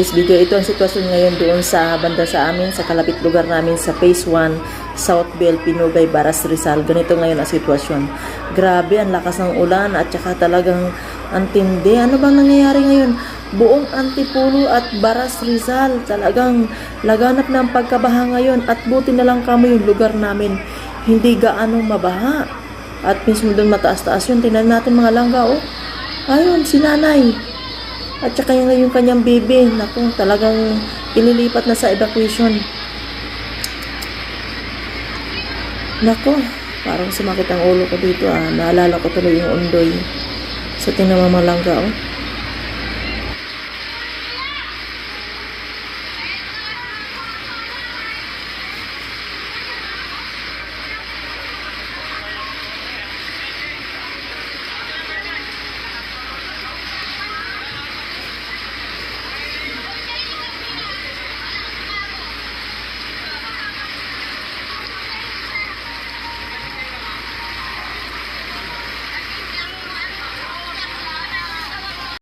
This video, ito ang sitwasyon ngayon doon sa banda sa amin, sa kalapit lugar namin sa Phase 1, Southville, Pinugay, Baras, Rizal. Ganito ngayon ang sitwasyon. Grabe, ang lakas ng ulan at saka talagang antindi. Ano bang nangyayari ngayon? Buong Antipulo at Baras, Rizal. Talagang laganap na ang pagkabaha ngayon at buti na lang kami yung lugar namin. Hindi gaano mabaha. At mismo doon mataas-taas yun. Tingnan natin mga langga, oh. Ayun, si nanay. At saka yung, yung kanyang baby, naku, talagang ililipat na sa evacuation. Naku, parang sumakit ang ulo ko dito ah. Naalala ko tuloy yung undoy. So, tingnan mo malangga oh.